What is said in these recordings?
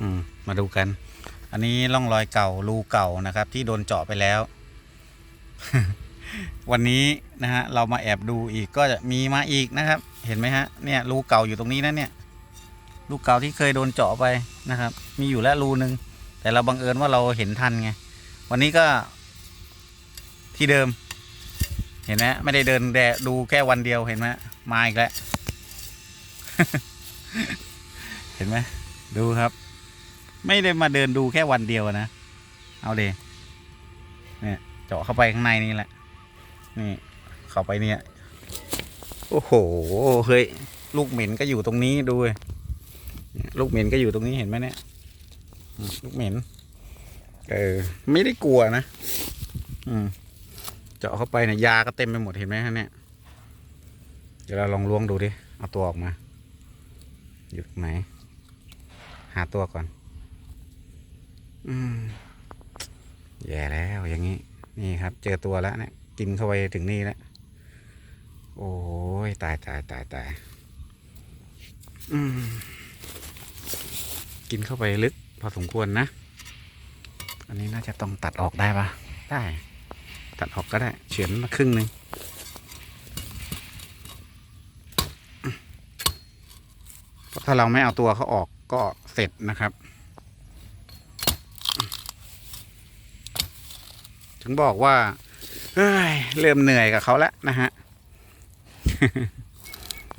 อืมมาดูกัน อันนี้ร่องรอยเก่ารูเก่านะครับ ที่โดนเจาะไปแล้ว วันนี้นะฮะเรามาแอบดูอีกก็จะมีมาอีกนะครับ เห็นไหมฮะเนี่ยรูเก่าอยู่ตรงนี้นะเนี่ยรูเก่าที่เคยโดนเจาะไปนะครับ มีอยู่แล้วรูหนึ่งแต่เราบังเอิญว่าเราเห็นทันไงวันนี้ก็ที่เดิม เห็นไหมไม่ได้เดินแดดูแค่วันเดียวเห็นไหมมาอีกแล้ว เห็นไหมดูครับ ไม่ได้มาเดินดูแค่วันเดียวนะ เอาเดเนี่ยเจาะเข้าไปข้างในนี่แหละ นี่ เข้าไปเนี่ย โอ้โห เฮ้ย ลูกเหม็นก็อยู่ตรงนี้ดูเลยลูกเหม็นก็อยู่ตรงนี้เห็นไหมเนี่ย ลูกเหม็น เออ ไม่ได้กลัวนะ อืม เจาะเข้าไปเนี่ยยาก็เต็มไปหมดเห็นไหมฮะเนี่ย เดี๋ยวเราลองล้วงดูดิ เอาตัวออกมา อยู่ไหน หาตัวก่อน อืมแย่แล้วอย่างนี้ นี่ครับ เจอตัวแล้วเนี่ยกินเข้าไปถึงนี่แล้ว โอ้ยตายตายตายตายอืมกินเข้าไปลึก พอสมควรนะ อันนี้น่าจะต้องตัดออกได้ปะได้ ตัดออกก็ได้เฉือนมาครึ่งหนึ่งถ้าเราไม่เอาตัวเขาออกก็เสร็จนะครับ ถึงบอกว่าเฮ้ยเริ่มเหนื่อยกับเขาแล้วนะฮะ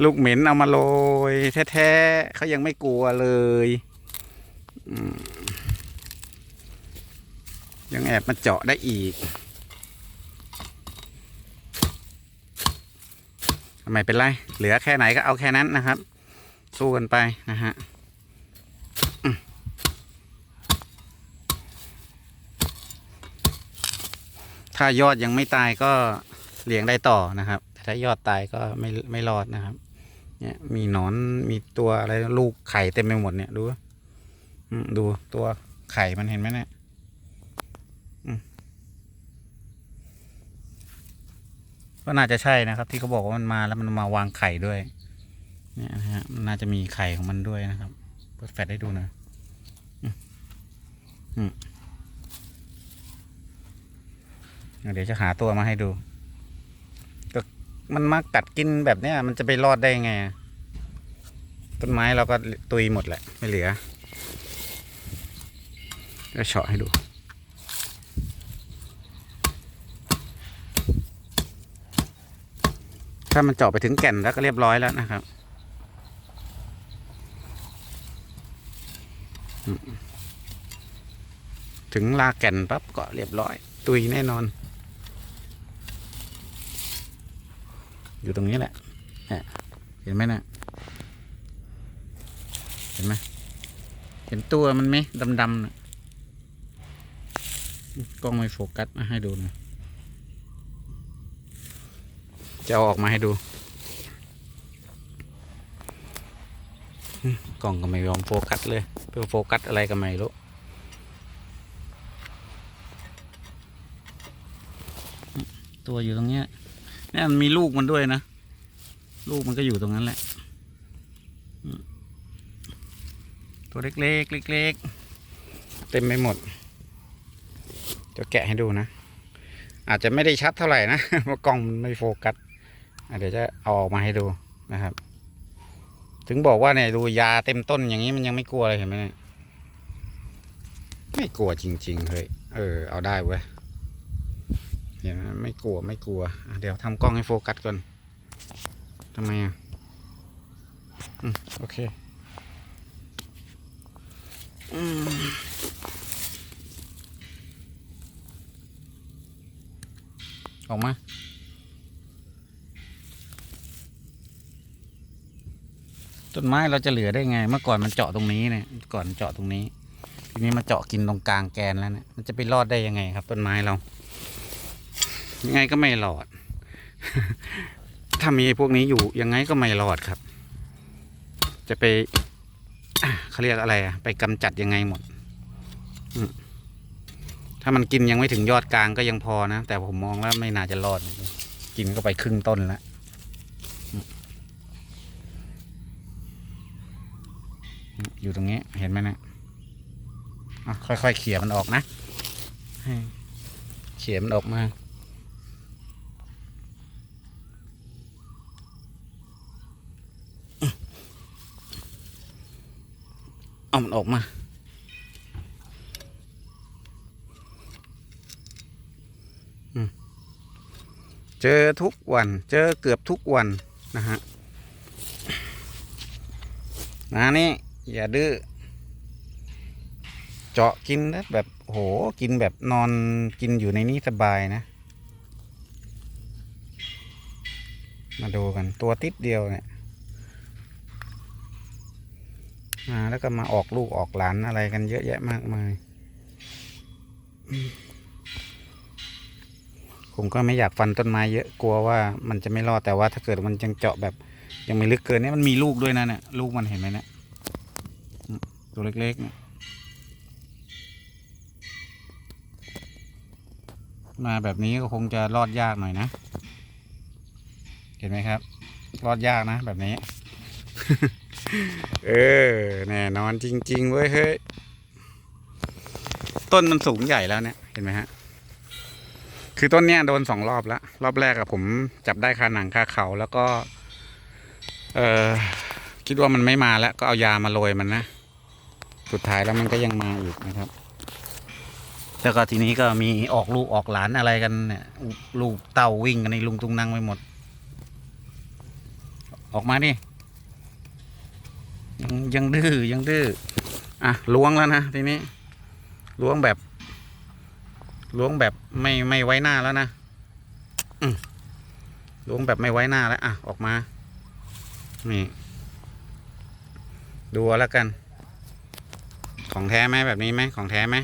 ลูกเหม็นเอามาโรยแท้ๆเขายังไม่กลัวเลยยังแอบมาเจาะได้อีกไม่เป็นไร เหลือแค่ไหนก็เอาแค่นั้นนะครับ สู้กันไปนะฮะ ถ้ายอดยังไม่ตายก็เลี้ยงได้ต่อนะครับ แต่ถ้ายอดตายก็ไม่ไม่รอดนะครับ เนี่ยมีหนอนมีตัวอะไรลูกไข่เต็มไปหมดเนี่ยดูดูตัวไข่มันเห็นไหมเนี่ยก็น่าจะใช่นะครับ ที่เขาบอกว่ามันมาแล้วมันมาวางไข่ด้วย เนี่ยนะฮะมันน่าจะมีไข่ของมันด้วยนะครับ เปิดแฟลชให้ดูนะอืมอืม เดี๋ยวจะหาตัวมาให้ดูก็มันมากัดกินแบบเนี้ยมันจะไปรอดได้ไง ต้นไม้เราก็ตุยหมดแหละ ไม่เหลือก็เฉาะให้ดูถ้ามันเจาะไปถึงแก่นแล้วก็เรียบร้อยแล้วนะครับ ถึงลาแก่นปั๊บก็เรียบร้อย ตุยแน่นอน อยู่ตรงนี้แหละเนี่ยเห็นไหมนะเห็นไหมเห็นตัวมันไหมดำๆนะกล้องไม่โฟกัสมาให้ดูนะจะเอาออกมาให้ดู กล่องก็ไม่ยอมโฟกัสเลยเพื่อโฟกัสอะไรก็ไม่รู้ตัวอยู่ตรงเนี้ย เนี่ยมันมีลูกมันด้วยนะ ลูกมันก็อยู่ตรงนั้นแหละ ตัวเล็กๆเล็กๆเต็มไปหมดจะแกะให้ดูนะ อาจจะไม่ได้ชัดเท่าไหร่นะเพราะกล้องมันไม่โฟกัสเดี๋ยวจะเอาออกมาให้ดูนะครับ ถึงบอกว่าเนี่ยดูยาเต็มต้นอย่างนี้มันยังไม่กลัวเลยเห็นไหมเนี่ยไม่กลัวจริงๆเฮ้ยเออเอาได้เว้ย ไม่กลัวไม่กลัว เดี๋ยวทำกล้องให้โฟกัสก่อนทำไมอะโอเคอืมออกมา ต้นไม้เราจะเหลือได้ไง เมื่อก่อนมันเจาะตรงนี้เนี่ยก่อนเจาะตรงนี้ ทีนี้มาเจาะกินตรงกลางแกนแล้วเนี่ยมันจะไปรอดได้ยังไงครับ ต้นไม้เรา ยังไงก็ไม่รอด ถ้ามีพวกนี้อยู่ยังไงก็ไม่รอดครับ จะไปเขาเรียกอะไรอะไปกำจัดยังไงหมดถ้ามันกินยังไม่ถึงยอดกลางก็ยังพอนะ แต่ผมมองแล้วไม่น่าจะรอด กินก็ไปครึ่งต้นแล้วอยู่ตรงนี้เห็นไหมนะค่อยๆเขี่ยมันออกนะเขี่ยมันออกมา เอามันออกมา เจอทุกวัน เจอเกือบทุกวันนะฮะนะนี่อย่าดื้อ เจาะกินนะแบบโหกินแบบนอนกินอยู่ในนี้สบายนะ มาดูกันตัวติดเดียวเนี่ย มาแล้วก็มาออกลูกออกหลานอะไรกันเยอะแยะมากมาย ผมก็ไม่อยากฟันต้นไม้เยอะกลัวว่ามันจะไม่รอดแต่ว่าถ้าเกิดมันยังเจาะแบบ ยังไม่ลึกเกินเนี่ยมันมีลูกด้วยนะเนี่ยลูกมันเห็นไหมเนี่ยตัวเล็กๆเนี่ยมาแบบนี้ก็คงจะรอดยากหน่อยนะ เห็นไหมครับ รอดยากนะแบบนี้ เออ แน่นอนจริง ๆ เว้ยเฮ้ย ต้นมันสูงใหญ่แล้วเนี่ย เห็นไหมฮะ คือต้นเนี้ยโดนสองรอบแล้ว รอบแรกอะผมจับได้คาหนังคาเขาแล้วก็ เออคิดว่ามันไม่มาแล้ว ก็เอายามาโรยมันนะ สุดท้ายแล้วมันก็ยังมาอีกนะครับ แล้วก็ทีนี้ก็มีออกลูกออกหลานอะไรกันเนี่ย ลูกเต่าวิ่งกันในลุงตุงนังไปหมด ออกมาดิ ยังดื้อยังดื้ออะล้วงแล้วนะทีนี้ล้วงแบบล้วงแบบไม่ไม่ไว้หน้าแล้วนะอืล้วงแบบไม่ไว้หน้าแล้วอะออกมา นี่ ดูแล้วกัน ของแท้ไหมแบบนี้ไหมของแท้ไหม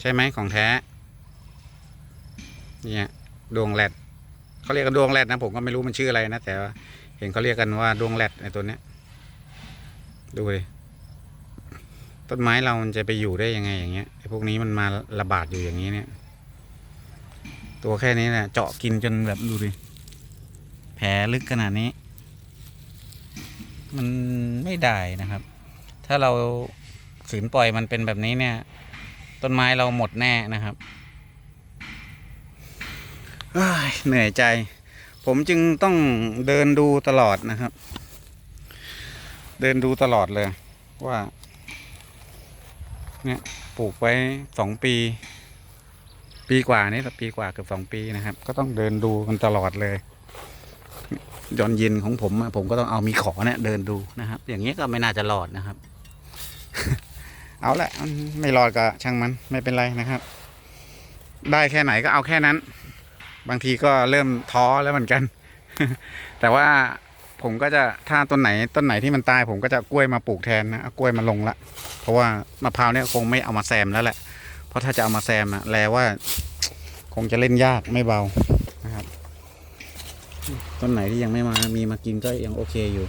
ใช่ไหมของแท้ เนี่ยดวงแรดเขาเรียกกันดวงแรดนะผมก็ไม่รู้มันชื่ออะไรนะแต่ว่าเห็นเขาเรียกกันว่าดวงแรดไอ้ตัวเนี้ย ดูดิต้นไม้เรามันจะไปอยู่ได้ยังไงอย่างเงี้ยไอ้พวกนี้มันมาระบาดอยู่อย่างนี้เนี่ย ตัวแค่นี้เนี่ยเจาะกินจนแบบดูดิแผลลึกขนาดนี้ มันไม่ได้นะครับ ถ้าเราขืนปล่อยมันเป็นแบบนี้เนี่ย ต้นไม้เราหมดแน่นะครับอ้ยเหนื่อยใจ ผมจึงต้องเดินดูตลอดนะครับ เดินดูตลอดเลยว่าเนี่ยปลูกไว้สองปี ปีกว่านี่ละปีกว่าเกือบสองปีนะครับ ก็ต้องเดินดูกันตลอดเลยย้อนเย็นของผมผมก็ต้องเอามีขอเนี่ยเดินดูนะครับ อย่างนี้ยก็ไม่น่าจะรอดนะครับ เอาละไม่รอดก็ช่างมันไม่เป็นไรนะครับ ได้แค่ไหนก็เอาแค่นั้น บางทีก็เริ่มท้อแล้วเหมือนกัน แต่ว่า ผมก็จะถ้าต้นไหนต้นไหนที่มันตาย ผมก็จะกล้วยมาปลูกแทนนะกล้วยมาลงละ เพราะว่ามะพร้าวเนี่ยคงไม่เอามาแซมแล้วแหละ เพราะถ้าจะเอามาแซมอะแลว่า คงจะเล่นยากไม่เบานะครับ ต้นไหนที่ยังไม่มามีมากินก็ยังโอเคอยู่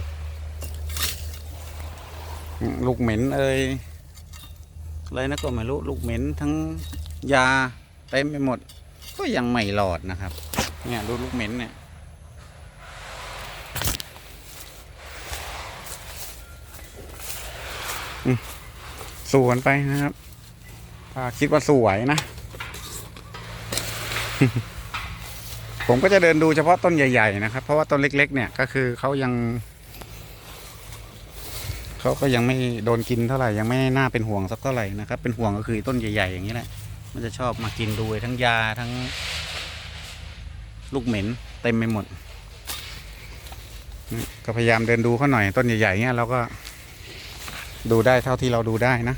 ลูกเหม็นเอ้ยอะไรนะก็ไม่รู้ลูกเหม็นทั้งยาเต็มไปหมด ก็ยังไม่หลอดนะครับ เนี่ยดูลูกเหม็นเนี่ย สู้กันไปนะครับ ถ้าคิดว่าสู้ไหวนะ ผมก็จะเดินดูเฉพาะต้นใหญ่ ๆ นะครับ เพราะว่าต้นเล็ก ๆ เนี่ยก็คือเขายังเขาก็ยังไม่โดนกินเท่าไหร่ยังไม่น่าเป็นห่วงสักเท่าไหร่นะครับ เป็นห่วงก็คือต้นใหญ่ ๆ อย่างนี้แหละ มันจะชอบมากินดูทั้งยาทั้ง ลูกเหม็นเต็มไปหมดก็พยายามเดินดูเขาหน่อยต้นใหญ่ๆเงี้ยเราก็ ดูได้เท่าที่เราดูได้นะ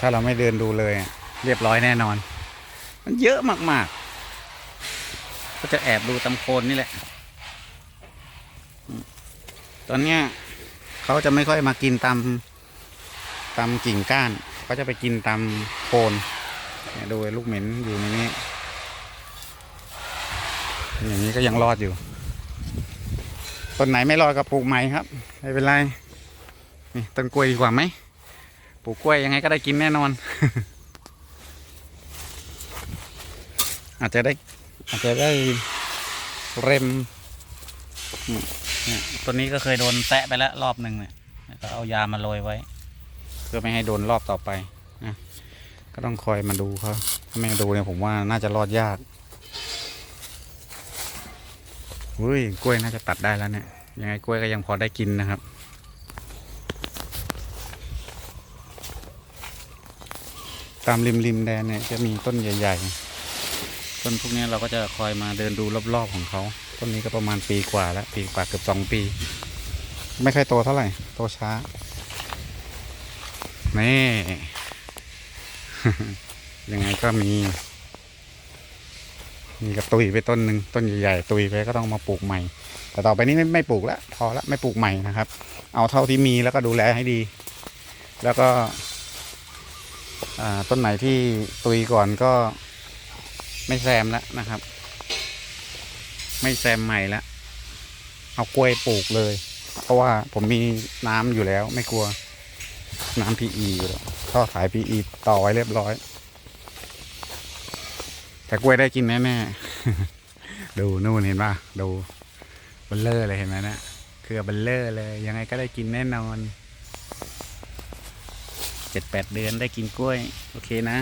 ถ้าเราไม่เดินดูเลยเรียบร้อยแน่นอน มันเยอะมากๆ ก็จะแอบดูตำโคนนี่แหละ ตอนเนี้ยเขาจะไม่ค่อยมากินตามตามกิ่งก้านเขาจะไปกินตามโคน ดูลูกเหม็นอยู่ในนี้ อย่างนี้ก็ยังรอดอยู่ ต้นไหนไม่รอดก็ปลูกใหม่ครับ ไม่เป็นไร นี่ต้นกล้วยดีกว่าไหม ปลูกกล้วยยังไงก็ได้กินแน่นอน อาจจะได้ อาจจะได้เร็มอืมตัวนี้ก็เคยโดนแตะไปแล้วรอบหนึ่งเนี่ยก็เอายามาโรยไว้ เพื่อไม่ให้โดนรอบต่อไป ก็ต้องคอยมาดูเขาถ้าไม่มาดูเนี่ยผมว่าน่าจะรอดยากอุ้ยกล้วยน่าจะตัดได้แล้วเนี่ย ยังไงกล้วยก็ยังพอได้กินนะครับ ตามริมริมแดนเนี่ยจะมีต้นใหญ่ๆ ต้นพวกนี้เราก็จะคอยมาเดินดูรอบๆของเขาต้นนี้ก็ประมาณปีกว่าแล้ว ปีกว่าเกือบสองปี ไม่ค่อยโตเท่าไหร่ โตช้า นี่ ยังไงก็มี มีกระตุยไปต้นหนึ่งต้นใหญ่ๆตุยไปก็ต้องมาปลูกใหม่ แต่ต่อไปนี้ไม่ไม่ปลูกแล้วพอละไม่ปลูกใหม่นะครับ เอาเท่าที่มีแล้วก็ดูแลให้ดี แล้วก็ต้นไหนที่ตุยก่อนก็ไม่แซมแล้วนะครับ ไม่แซมใหม่แล้วเอากล้วยปลูกเลย เพราะว่าผมมีน้ำอยู่แล้วไม่กลัว น้ำ PE อยู่แล้ว ท่อสาย PE ต่อไว้เรียบร้อย แต่กล้วยได้กินแน่ๆ ดูนู่นเห็นป่ะ ดูเบัลเลอร์เลยเห็นไหมเนะเครือเบัลเลอร์เลย ยังไงก็ได้กินแน่นอนเจ็ดแปดเดือนได้กินกล้วย โอเคนะ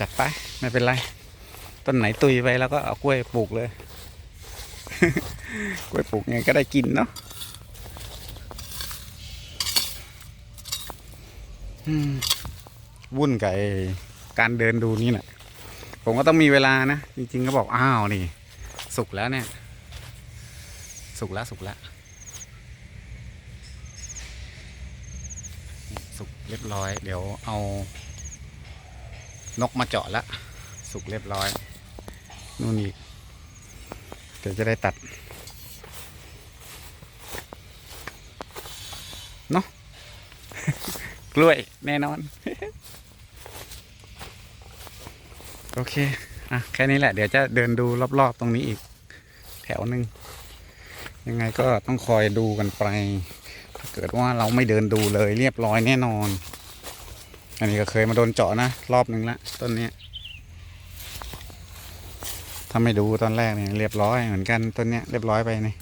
จัดไป ไม่เป็นไร ต้นไหนตุยไปแล้วก็เอากล้วยปลูกเลย กล้วยปลูกไงก็ได้กินเนาะอืม วุ่นกับไอ้การเดินดูนี่แหละผมก็ต้องมีเวลานะ จริงๆก็บอกอ้าวนี่ สุกแล้วเนี่ย สุกแล้วสุกแล้วสุกเรียบร้อย เดี๋ยวเอา นกมาเจาะละ สุกเรียบร้อย นู่นอีกเดี๋ยวจะได้ตัดเนาะ กล้วยแน่นอน โอเค อะ แค่นี้แหละ เดี๋ยวจะเดินดูรอบ ๆ ตรงนี้อีก แถวหนึ่ง ยังไงก็ต้องคอยดูกันไป ถ้าเกิดว่าเราไม่เดินดูเลยเรียบร้อยแน่นอน อันนี้ก็เคยมาโดนเจาะนะ รอบหนึ่งละต้นนี้ถ้าไม่ดูตอนแรกเนี่ยเรียบร้อยเหมือนกันต้นเนี้ยเรียบร้อยไปนี่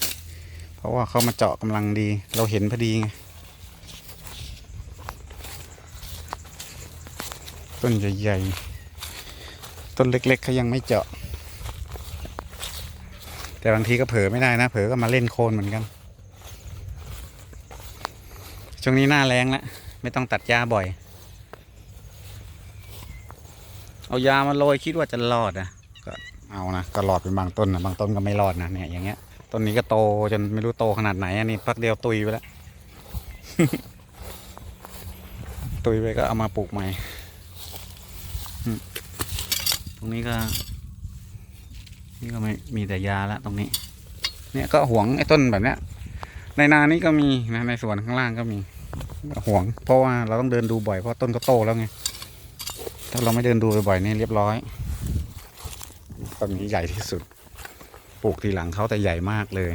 เพราะว่าเขามาเจาะกำลังดี เราเห็นพอดีไง ต้นใหญ่ๆ ต้นเล็กๆเขายังไม่เจาะ แต่บางทีก็เผลอไม่ได้นะ เผลอก็มาเล่นโคนเหมือนกัน ช่วงนี้หน้าแรงแล้วไม่ต้องตัดหญ้าบ่อย เอายามาโรยคิดว่าจะรอดนะก็เอานะก็รอดเป็นบางต้นนะบางต้นก็ไม่รอดนะเนี่ยอย่างเงี้ยต้นนี้ก็โตจนไม่รู้โตขนาดไหนอันนี้พักเดียวตุยไปแล้วตุยไปก็เอามาปลูกใหม่ รงนี้ก็ นี่ก็ไม่มีแต่ยาละตรงนี้ เนี่ยก็ห่วงไอ้ต้นแบบเนี้ย ในนานี้ก็มีนะในสวนข้างล่างก็มีห่วง เพราะว่าเราต้องเดินดูบ่อยเพราะต้นก็โตแล้วไงถ้าเราไม่เดินดูบ่อยๆนี่เรียบร้อยต้นนี้ใหญ่ที่สุด ปลูกทีหลังเขาแต่ใหญ่มากเลย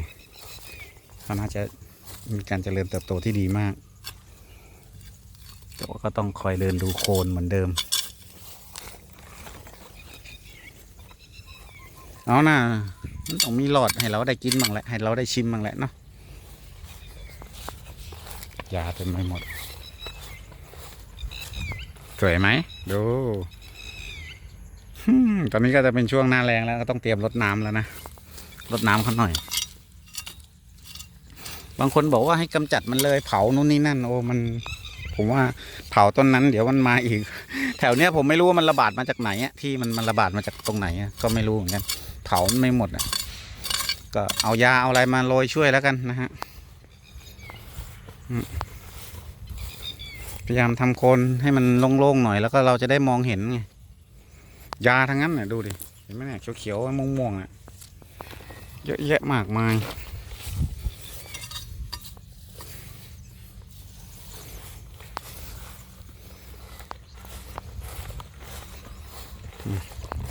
เขาน่าจะมีการเจริญเติบโตที่ดีมากแต่ว่าก็ต้องคอยเดินดูโคนเหมือนเดิม เอานะมันต้องมีหลอดให้เราได้กินบ้างแหละให้เราได้ชิมบ้างแหละเนาะยาเต็มไปหมด สวยไหมดูฮึมตอนนี้ก็จะเป็นช่วงหน้าแรงแล้วก็ต้องเตรียมรดน้ำแล้วนะรดน้ำเขาหน่อย บางคนบอกว่าให้กำจัดมันเลยเผานู่นนี่นั่น โอ้มัน ผมว่าเผาต้นนั้น เดี๋ยวมันมาอีก แถวเนี้ยผมไม่รู้ว่ามันระบาดมาจากไหนอะที่มันมันระบาดมาจากตรงไหนอะก็ไม่รู้เหมือนกัน เผาไม่หมดอะก็เอายาเอาอะไรมาโรยช่วยแล้วกันนะฮะพยายามทำโคนให้มันโล่งๆหน่อยแล้วก็เราจะได้มองเห็นไงยาทั้งนั้นน่ะดูดิเห็นไหมเนี่ยเขียวๆม่วงๆอะเยอะแยะมากมาย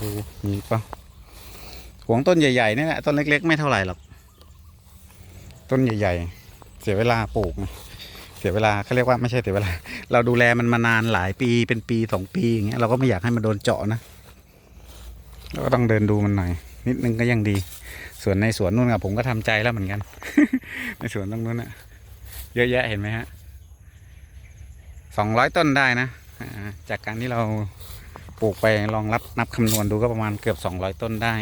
ดูมีปะ หวงต้นใหญ่ๆนี่แหละต้นเล็ก ๆ ไม่เท่าไหร่หรอกต้นใหญ่ ๆ เสียเวลาปลูก เสียเวลาเขาเรียกว่าไม่ใช่เสียเวลา เราดูแลมันมานานหลายปีเป็นปีสองปีอย่างเงี้ยเราก็ไม่อยากให้มันโดนเจาะนะเราก็ต้องเดินดูมันหน่อย นิดนึงก็ยังดี ส่วนในสวนนู่นอะผมก็ทำใจแล้วเหมือนกัน ในสวนตรงนู้นอะเยอะแยะเห็นไหมฮะสองร้อยต้นได้นะจากการที่เราปลูกไปลองรับนับคำนวณดูก็ประมาณเกือบสองร้อยต้นได้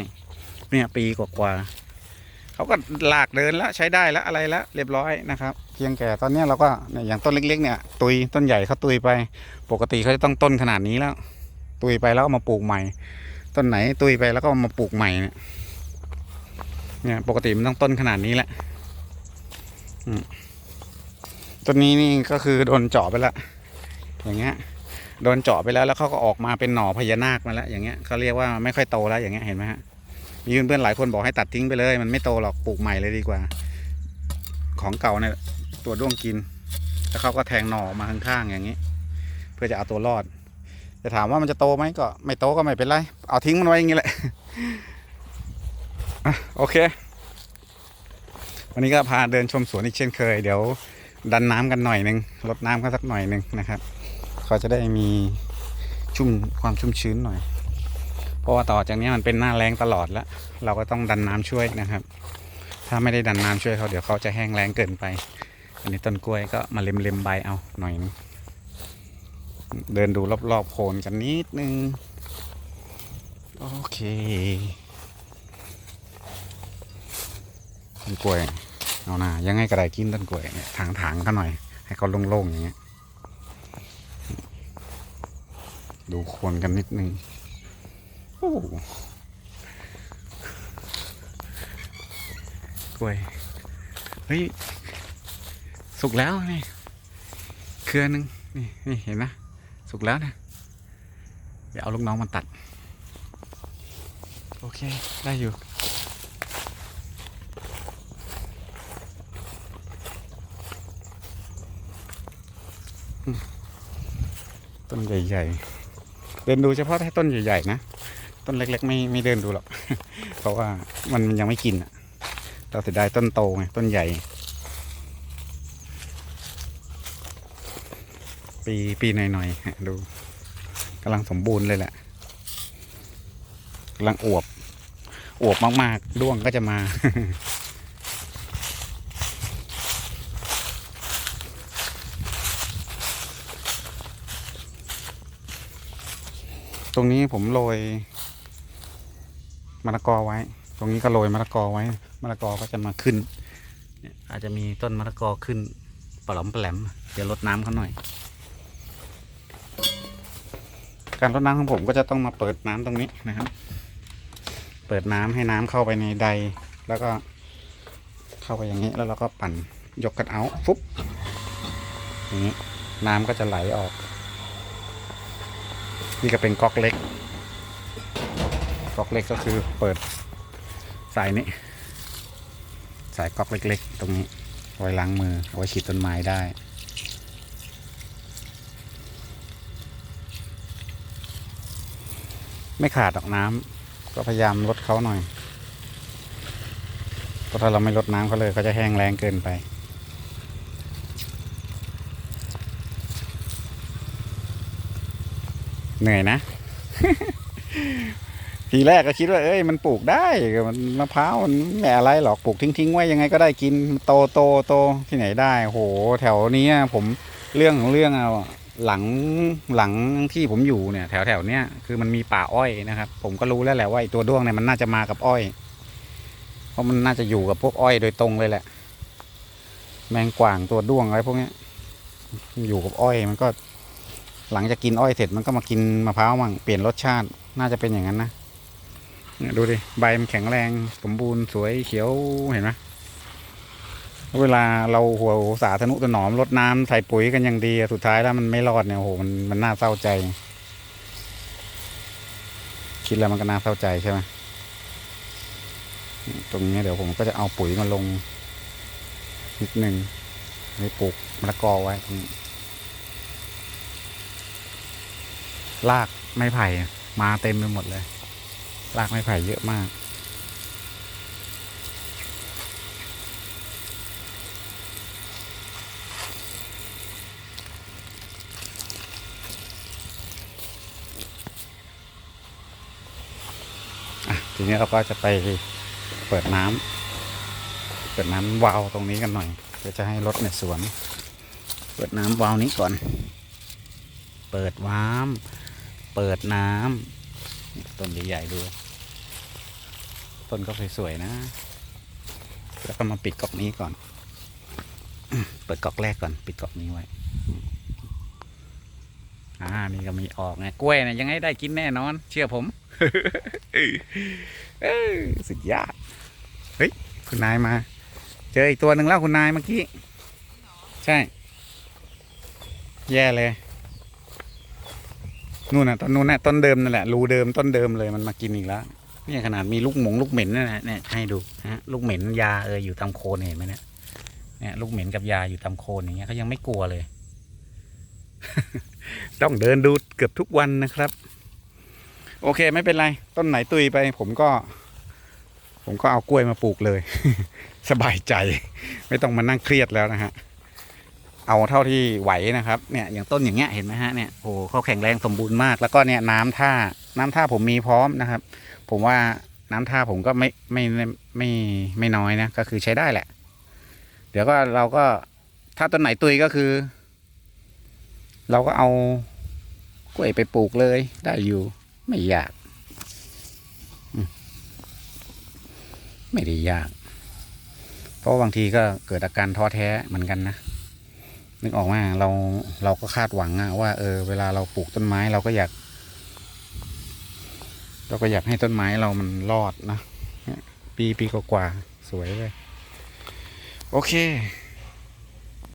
เนี่ยปีกว่าๆเขาก็หลากเดินแล้วใช้ได้แล้วอะไรแล้วเรียบร้อยนะครับ เพียงแก่ตอนนี้เราก็เนี่ยอย่างต้นเล็ก ๆ เนี่ย ตุยต้นใหญ่เขาตุยไป ปกติเขาจะต้องต้นขนาดนี้แล้ว ตุยไปแล้วก็มาปลูกใหม่ ต้นไหนตุยไปแล้วก็มาปลูกใหม่เนี่ยเนี่ยปกติมันต้องต้นขนาดนี้แหละต้นนี้นี่ก็คือโดนเจาะไปแล้วอย่างเงี้ยโดนเจาะไปแล้วแล้วเขาก็ออกมาเป็นหน่อพญานาคมาแล้วอย่างเงี้ยเขาเรียกว่าไม่ค่อยโตแล้วอย่างเงี้ยเห็นไหมฮะ มีเพื่อนๆหลายคนบอกให้ตัดทิ้งไปเลย มันไม่โตหรอกปลูกใหม่เลยดีกว่า ของเก่าเนี่ยตัวด้วงกิน แล้วเขาก็แทงหน่อมาข้างๆอย่างนี้ เพื่อจะเอาตัวรอดจะถามว่ามันจะโตไหมก็ไม่โตก็ไม่เป็นไรเอาทิ้งมันไว้อย่างนี้แหละโอเค วันนี้ก็พาเดินชมสวนอีกเช่นเคย เดี๋ยวดันน้ำกันหน่อยหนึ่งลดน้ำกันสักหน่อยหนึ่งนะครับเขาจะได้มีชุ่มความชุ่มชื้นหน่อย เพราะว่าต่อจากนี้มันเป็นหน้าแรงตลอดแล้ว เราก็ต้องดันน้ำช่วยนะครับ ถ้าไม่ได้ดันน้ำช่วยเขาเดี๋ยวเขาจะแห้งแล้งเกินไป อันนี้ต้นกล้วยก็มาเล็มเล็มๆใบเอาหน่อยนึงเดินดูรอบๆโคนกันนิดนึง โอเคต้นกล้วยเอาหน่ายังไงก็ได้กินต้นกล้วยเนี่ยถางๆเขาหน่อย ให้เขาโล่งๆอย่างเงี้ยดูโคนกันนิดนึง กล้วย เฮ้ย สุกแล้วนี่ เครือหนึง นี่นี่เห็นนะสุกแล้วนะ เดี๋ยวเอาลูกน้องมาตัด โอเค ได้อยู่ต้นใหญ่ๆ เดินดูเฉพาะแค่ต้นใหญ่ ๆ นะ ต้นเล็ก ๆ ไม่ไม่เดินดูหรอก เพราะว่ามันยังไม่กินอะเราเสียดายต้นโตไงต้นใหญ่ ปีปีหน่อยๆดูกำลังสมบูรณ์เลยแหละกำลังอวบอวบมากๆด้วงก็จะมาตรงนี้ผมโรย มะละกอไว้ ตรงนี้ก็โรยมะละกอไว้มะละกอก็จะมาขึ้นเนี่ยอาจจะมีต้นมะละกอขึ้นปลอมแปลมเดี๋ยวรดน้ำเขาหน่อย การรดน้ำของผมก็จะต้องมาเปิดน้ำตรงนี้นะครับ เปิดน้ำให้น้ำเข้าไปในใด แล้วก็เข้าไปอย่างนี้แล้วเราก็ปั่นยกกันเอาฟุ๊บอย่างนี้น้ำก็จะไหลออก นี่ก็เป็นก๊อกเล็ก ก๊อกเล็กก็คือเปิดสายนี้ สายก๊อกเล็ก ๆ ตรงนี้ไว้ล้างมือเอาไว้ฉีดต้นไม้ได้ ไม่ขาดดอกน้ำก็พยายามลดเขาหน่อยเพราะถ้าเราไม่ลดน้ำเขาเลยเขาจะแห้งแรงเกินไปเหนื่อยนะ ทีแรกก็คิดว่าเอ้ยมันปลูกได้มันมะพร้าวมันไม่อะไรหรอกปลูกทิ้งๆไว้ยังไงก็ได้กินโตโตโตที่ไหนได้โห แถวนี้ผมเรื่องของเรื่องเอาหลังหลังที่ผมอยู่เนี่ยแถวแถวเนี้ยคือมันมีป่าอ้อยนะครับ ผมก็รู้แล้วแหละว่าตัวด้วงเนี่ยมันน่าจะมากับอ้อย เพราะมันน่าจะอยู่กับพวกอ้อยโดยตรงเลยแหละ แมงกว่างตัวด้วงอะไรพวกเนี้ยอยู่กับอ้อยมันก็ หลังจากกินอ้อยเสร็จมันก็มากินมะพร้าวมั่งเปลี่ยนรสชาติน่าจะเป็นอย่างนั้นนะ เนี่ยดูดิใบมันแข็งแรงสมบูรณ์สวยเขียวเห็นไหมเวลาเราหัวสาธนุถนอมรดน้ำใส่ปุ๋ยกันอย่างดีสุดท้ายแล้วมันไม่รอดเนี่ยโอ้โหมันมันน่าเศร้าใจ คิดแล้วมันก็น่าเศร้าใจใช่ไหมตรงนี้เดี๋ยวผมก็จะเอาปุ๋ยมาลงนิดนึงไว้ปลูกมะละกอไว้ตรงนี้ลากไม้ไผ่มาเต็มไปหมดเลย ลากไม้ไผ่เยอะมาก ทีนี้เราก็จะไปเปิดน้ำ เปิดน้ำวาวตรงนี้กันหน่อยเพื่อจะให้รถเนี่ยสวน เปิดน้ำวาวนี้ก่อน เปิดว้าม เปิดน้ำต้นใหญ่ๆดู ต้นก็สวยๆนะ แล้วก็มาปิดกอกนี้ก่อน เปิดกอกแรกก่อน ปิดกอกนี้ไว้ อ่า นี่ก็มีออกไง กล้วยนะยังไงได้กินแน่นอน เชื่อผมสุดยอด เฮ้ย คุณนายมา เจออีกตัวหนึ่งแล้วคุณนายเมื่อกี้ ใช่ แย่เลยนู่นน่ะต้นนู่นน่ะต้นเดิมนั่นแหละรูเดิมต้นเดิมเลยมันมากินอีกแล้ว เนี่ยขนาดมีลูกหมงลูกเหม็นนั่นแหละเนี่ยให้ดูนะฮะลูกเหม็นยาเอออยู่ตามโคนเห็นไหมเนี่ยเนี่ยลูกเหม็นกับยาอยู่ตามโคนอย่างเงี้ยเขายังไม่กลัวเลย ต้องเดินดูเกือบทุกวันนะครับ โอเคไม่เป็นไร ต้นไหนตุยไป ผมก็ ผมก็เอากล้วยมาปลูกเลย สบายใจ ไม่ต้องมานั่งเครียดแล้วนะฮะ เอาเท่าที่ไหวนะครับเนี่ยอย่างต้นอย่างเงี้ยเห็นไหมฮะเนี่ยโอ้โหเขาแข็งแรงสมบูรณ์มาก แล้วก็เนี่ยน้ำท่าน้ำท่าผมมีพร้อมนะครับ ผมว่าน้ำท่าผมก็ไม่ไม่ไม่ไม่ไม่น้อยนะก็คือใช้ได้แหละ เดี๋ยวก็เราก็ถ้าต้นไหนตุยก็คือ เราก็เอากล้วยไปปลูกเลยได้อยู่ไม่ยาก ไม่ได้ยาก เพราะบางทีก็เกิดอาการท้อแท้เหมือนกันนะ นึกออกว่าเราเราก็คาดหวังอะว่าเออเวลาเราปลูกต้นไม้เราก็อยาก เราก็อยากให้ต้นไม้เรามันรอดนะปีปีกว่าๆสวยเลย โอเค